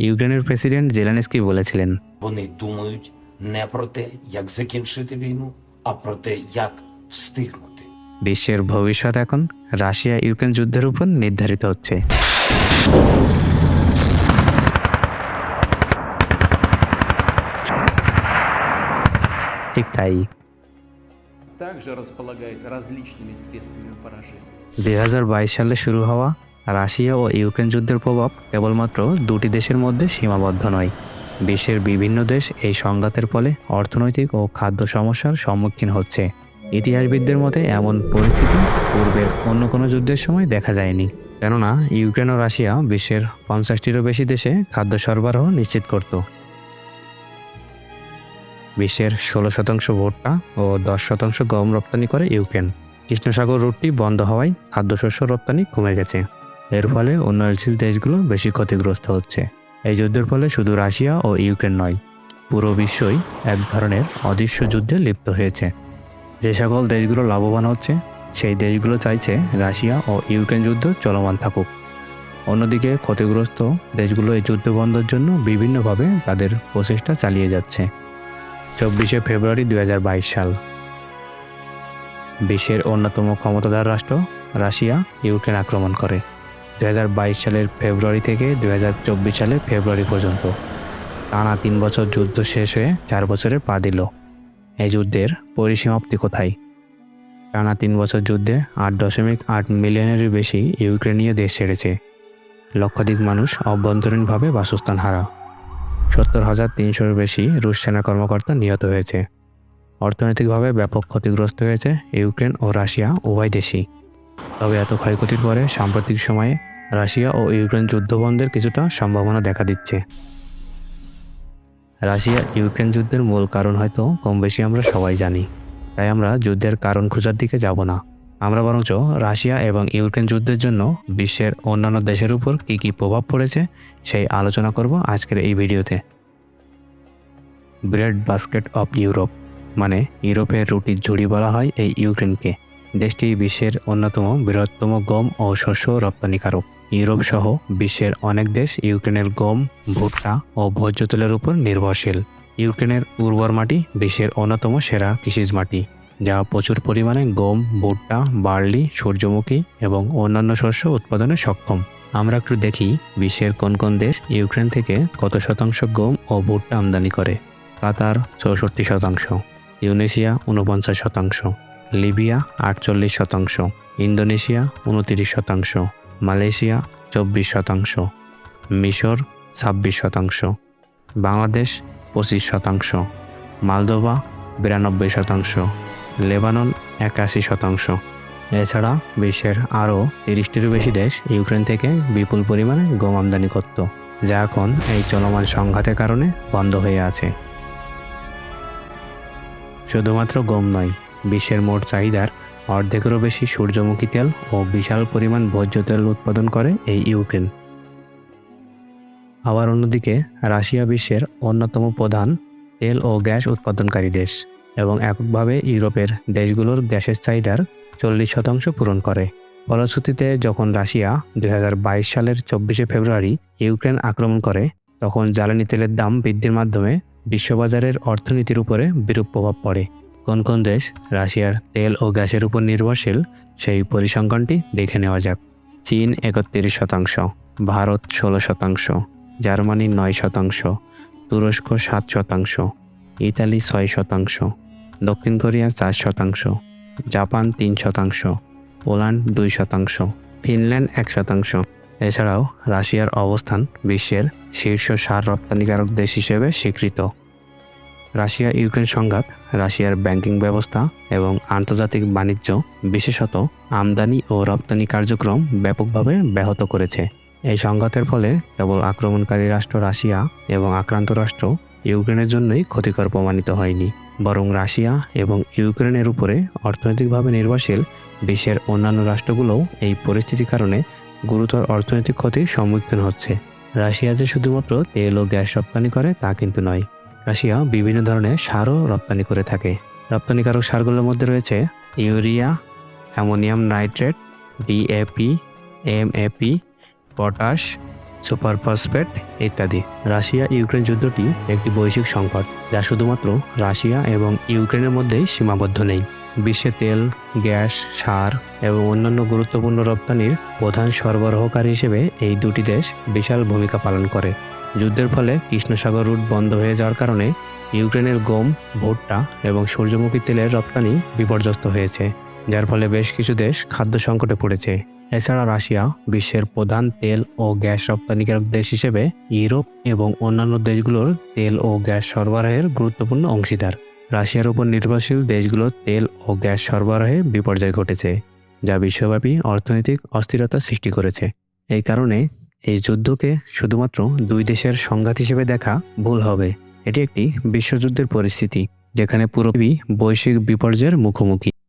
ইউক্রেনের president Zelensky বলেছিলেন Вони думають не про те, як закінчити війну, а про те, як встигнути. বিশ্বের ভবিষ্যৎ এখন রাশিয়া ইউক্রেন যুদ্ধের উপর নির্ধারিত হচ্ছে ঠিক তাই также располагает различными средствами поражения. দুই সালে শুরু হওয়া রাশিয়া ও ইউক্রেন যুদ্ধের প্রভাব কেবলমাত্র দুটি দেশের মধ্যে সীমাবদ্ধ নয়। বিশ্বের বিভিন্ন দেশ এই সংঘাতের ফলে অর্থনৈতিক ও খাদ্য সমস্যার সম্মুখীন হচ্ছে। ইতিহাসবিদদের মতে এমন পরিস্থিতি পূর্বের অন্য কোনো যুদ্ধের সময় দেখা যায়নি। কেননা, ইউক্রেন ও রাশিয়া বিশ্বের পঞ্চাশটিরও বেশি দেশে খাদ্য সরবরাহ নিশ্চিত করত। বিশ্বের ষোলো শতাংশ ভুট্টা ও দশ শতাংশ গম রপ্তানি করে ইউক্রেন। কৃষ্ণসাগর রুটটি বন্ধ হওয়ায় খাদ্যশস্য রপ্তানি কমে গেছে। এর ফলে উন্নয়নশীল দেশগুলো বেশি ক্ষতিগ্রস্ত হচ্ছে। এই যুদ্ধের ফলে শুধু রাশিয়া ও ইউক্রেন নয়, পুরো বিশ্বই এক ধরনের অদৃশ্য যুদ্ধে লিপ্ত হয়েছে। যে সকল দেশগুলো লাভবান হচ্ছে, সেই দেশগুলো চাইছে রাশিয়া ও ইউক্রেন যুদ্ধ চলমান থাকুক। অন্যদিকে ক্ষতিগ্রস্ত দেশগুলো এই যুদ্ধ বন্ধের জন্য বিভিন্নভাবে তাদের প্রচেষ্টা চালিয়ে যাচ্ছে। চব্বিশে ফেব্রুয়ারি দু হাজার বাইশ সাল। বিশ্বের অন্যতম ক্ষমতাধর রাষ্ট্র রাশিয়া ইউক্রেন আক্রমণ করে। দু হাজার বাইশ সালের ফেব্রুয়ারি থেকে দু সালের ফেব্রুয়ারি পর্যন্ত। টানা তিন বছর যুদ্ধ শেষ হয়ে চার বছরে পা দিল। এই যুদ্ধের পরিসমাপ্তি কোথায়? টানা তিন বছর যুদ্ধে আট দশমিক আট মিলিয়নেরও বেশি ইউক্রেনীয় দেশ ছেড়েছে লক্ষাধিক মানুষ অভ্যন্তরীণভাবে বাসস্থান হারা। সত্তর হাজার তিনশোর বেশি রুশ সেনা কর্মকর্তা নিহত হয়েছে। অর্থনৈতিকভাবে ব্যাপক ক্ষতিগ্রস্ত হয়েছে ইউক্রেন ও রাশিয়া উভয় দেশই। তবে এত ক্ষয়ক্ষতির পরে সাম্প্রতিক সময়ে রাশিয়া ও ইউক্রেন যুদ্ধ বন্ধের কিছুটা সম্ভাবনা দেখা দিচ্ছে। রাশিয়া, ইউক্রেন যুদ্ধের মূল কারণ হয়তো কম বেশি আমরা সবাই জানি। তাই আমরা যুদ্ধের কারণ খোঁজার দিকে যাব না। আমরা বরঞ্চ রাশিয়া এবং ইউক্রেন যুদ্ধের জন্য বিশ্বের অন্যান্য দেশের উপর কী কী প্রভাব পড়েছে সেই আলোচনা করব আজকের এই ভিডিওতে। ব্রেড বাস্কেট অফ ইউরোপ মানে ইউরোপের রুটির ঝুড়ি বলা হয় এই ইউক্রেনকে। দেশটি বিশ্বের অন্যতম বৃহত্তম গম ও শস্য রপ্তানিকারক। ইউরোপ সহ বিশ্বের অনেক দেশ ইউক্রেনের গম, ভুট্টা ও ভোজ্য তেলের উপর নির্ভরশীল। ইউক্রেনের উর্বর মাটি বিশ্বের অন্যতম সেরা কৃষিজ মাটি, যা প্রচুর পরিমাণে গম, ভুট্টা, বার্লি, সূর্যমুখী এবং অন্যান্য শস্য উৎপাদনে সক্ষম। আমরা একটু দেখি বিশ্বের কোন কোন দেশ ইউক্রেন থেকে কত শতাংশ গম ও ভুট্টা আমদানি করে। কাতার চৌষট্টি শতাংশ, ইউনেশিয়া উনপঞ্চাশ শতাংশ, লিবিয়া আটচল্লিশ শতাংশ, ইন্দোনেশিয়া উনতিরিশ শতাংশ মালয়েশিয়া চব্বিশ শতাংশ, মিশর ছাব্বিশ শতাংশ, বাংলাদেশ পঁচিশ শতাংশ মালদোভা বিরানব্বই শতাংশ, লেবানন একাশি শতাংশ। এছাড়া বিশ্বের আরও তিরিশটিরও বেশি দেশ ইউক্রেন থেকে বিপুল পরিমাণে গম আমদানি করত, যা এখন এই চলমান সংঘাতের কারণে বন্ধ হয়ে আছে। শুধুমাত্র গম নয়, বিশ্বের মোট চাহিদার অর্ধেকেরও বেশি সূর্যমুখী তেল ও বিশাল পরিমাণ ভোজ্য তেল উৎপাদন করে এই ইউক্রেন। আবার অন্যদিকে, রাশিয়া বিশ্বের অন্যতম প্রধান তেল ও গ্যাস উৎপাদনকারী দেশ এবং এককভাবে ইউরোপের দেশগুলোর গ্যাসের চাহিদার চল্লিশ শতাংশ পূরণ করে। ফলশ্রুতিতে, যখন রাশিয়া দু হাজার বাইশ সালের চব্বিশে ফেব্রুয়ারি ইউক্রেন আক্রমণ করে, তখন জ্বালানি তেলের দাম বৃদ্ধির মাধ্যমে বিশ্ববাজারের অর্থনীতির উপরে বিরূপ প্রভাব পড়ে। কোন কোন দেশ রাশিয়ার তেল ও গ্যাসের উপর নির্ভরশীল, সেই পরিসংখ্যানটি দেখে নেওয়া যাক। চীন একত্রিশ শতাংশ, ভারত ষোলো শতাংশ, জার্মানি নয় শতাংশ, তুরস্ক সাত শতাংশ, ইতালি ছয় শতাংশ, দক্ষিণ কোরিয়া চার শতাংশ, জাপান তিন শতাংশ, পোল্যান্ড দুই শতাংশ, ফিনল্যান্ড এক শতাংশ। এছাড়াও রাশিয়ার অবস্থান বিশ্বের শীর্ষ সার রপ্তানিকারক দেশ হিসেবে স্বীকৃত। রাশিয়া ইউক্রেন সংঘাত, রাশিয়ার ব্যাংকিং ব্যবস্থা এবং আন্তর্জাতিক বাণিজ্য, বিশেষত আমদানি ও রপ্তানি কার্যক্রম ব্যাপকভাবে ব্যাহত করেছে। এই সংঘাতের ফলে কেবল আক্রমণকারী রাষ্ট্র রাশিয়া এবং আক্রান্ত রাষ্ট্র ইউক্রেনের জন্যই ক্ষতিকর প্রমাণিত হয়নি। বরং রাশিয়া এবং ইউক্রেনের উপরে অর্থনৈতিকভাবে নির্ভরশীল বিশ্বের অন্যান্য রাষ্ট্রগুলোও এই পরিস্থিতির কারণে গুরুতর অর্থনৈতিক ক্ষতির সম্মুখীন হচ্ছে। রাশিয়া যে শুধুমাত্র তেল ও গ্যাস রপ্তানি করে তা কিন্তু নয়। রাশিয়া বিভিন্ন ধরনের সারও রপ্তানি করে থাকে। রপ্তানিকারক সারগুলোর মধ্যে রয়েছে urea, ammonium nitrate, DAP, MAP, potash super phosphate ইত্যাদি। রাশিয়া ইউক্রেন যুদ্ধটি একটি বৈশ্বিক সংকট, যা শুধুমাত্র রাশিয়া এবং ইউক্রেনের মধ্যেই সীমাবদ্ধ নেই। বিশ্বে তেল, গ্যাস, সার এবং অন্যান্য গুরুত্বপূর্ণ রপ্তানির প্রধান সরবরাহকারী হিসেবে এই দুটি দেশ বিশাল ভূমিকা পালন করে। যুদ্ধের ফলে কৃষ্ণসাগর রুট বন্ধ হয়ে যাওয়ার কারণে ইউক্রেনের গম, ভুট্টা এবং সূর্যমুখী তেলের রপ্তানি বিপর্যস্ত হয়েছে, যার ফলে বেশ কিছু দেশ খাদ্য সংকটে পড়েছে। এছাড়া রাশিয়া বিশ্বের প্রধান তেল ও গ্যাস রপ্তানিকারক দেশ হিসেবে ইউরোপ এবং অন্যান্য দেশগুলোর তেল ও গ্যাস সরবরাহের গুরুত্বপূর্ণ অংশীদার। রাশিয়ার উপর নির্ভরশীল দেশগুলোর তেল ও গ্যাস সরবরাহে বিপর্যয় ঘটেছে, যা বিশ্বব্যাপী অর্থনৈতিক অস্থিরতা সৃষ্টি করেছে। এই কারণে এই যুদ্ধকে শুধুমাত্র দুই দেশের সংঘাত হিসেবে দেখা ভুল হবে। এটি একটি বিশ্বযুদ্ধের পরিস্থিতি, যেখানে পুরোপুরি বৈশ্বিক বিপর্যয়ের মুখোমুখি।